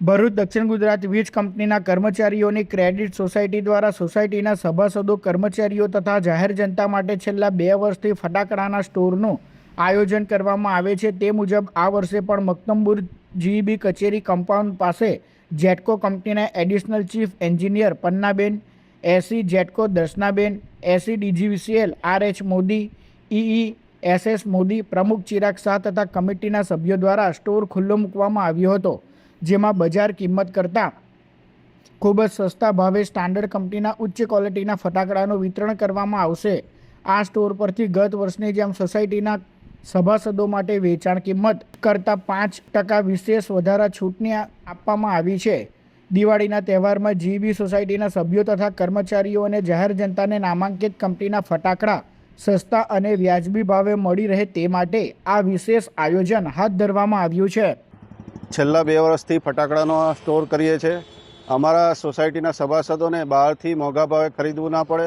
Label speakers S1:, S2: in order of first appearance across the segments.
S1: ભરૂચ, દક્ષિણ ગુજરાત વીજ કંપનીના કર્મચારીઓની ક્રેડિટ સોસાયટી દ્વારા સોસાયટીના સભાસદો, કર્મચારીઓ તથા જાહેર જનતા માટે છેલ્લા બે વર્ષથી ફટાકડાના સ્ટોરનું આયોજન કરવામાં આવે છે. તે મુજબ આ વર્ષે પણ મક્તમપુર જીઈબી કચેરી કમ્પાઉન્ડ પાસે જેટકો કંપનીના additional chief engineer Pannaben, AC GETCO Darshanaben, AC DGVCL R H Modi, EE S Modi પ્રમુખ ચિરાગ શાહ તથા કમિટીના સભ્યો દ્વારા સ્ટોર ખુલ્લો મૂકવામાં આવ્યો હતો. જેમાં બજાર કિંમત કરતાં ખૂબ જ સસ્તા ભાવે સ્ટાન્ડર્ડ કંપનીના ઉચ્ચ ક્વોલિટીના ફટાકડાનું વિતરણ કરવામાં આવશે. આ સ્ટોર પરથી ગત વર્ષની જેમ સોસાયટીના સભાસદો માટે વેચાણ કિંમત કરતાં પાંચ ટકા વિશેષ વધારા છૂટની આપવામાં આવી છે. દિવાળીના તહેવારમાં જીબી સોસાયટીના સભ્યો તથા કર્મચારીઓ અને જાહેર જનતાને નામાંકિત કંપનીના ફટાકડા સસ્તા અને વ્યાજબી ભાવે મળી રહે તે માટે આ વિશેષ આયોજન હાથ ધરવામાં આવ્યું છે.
S2: છેલ્લા બે વર્ષથી ફટાકડાનો સ્ટોર કરીએ છીએ અમારા સોસાયટીના સભાસદોને બહારથી મોંઘા ભાવે ખરીદવું ના પડે,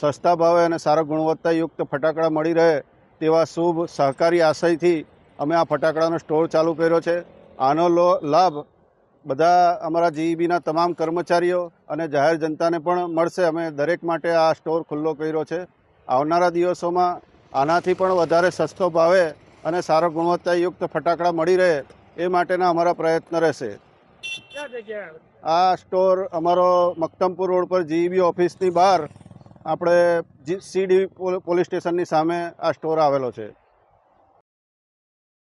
S2: સસ્તા ભાવે અને સારા ગુણવત્તાયુક્ત ફટાકડા મળી રહે તેવા શુભ સહકારી આશયથી અમે આ ફટાકડાનો સ્ટોર ચાલુ કર્યો છે. આનો લો લાભ બધા અમારા જીઈબીના તમામ કર્મચારીઓ અને જાહેર જનતાને પણ મળશે. અમે દરેક માટે આ સ્ટોર ખુલ્લો કર્યો છે. આવનારા દિવસોમાં આનાથી પણ વધારે સસ્તો ભાવે અને સારો ગુણવત્તાયુક્ત ફટાકડા મળી રહે એ માટેના અમારા પ્રયત્ન રહેશે. આ સ્ટોર અમારો મક્તમપુર રોડ પર જીઈબી ઓફિસની બહાર આપણે સીડી પોલીસ સ્ટેશનની સામે આ સ્ટોર આવેલો છે.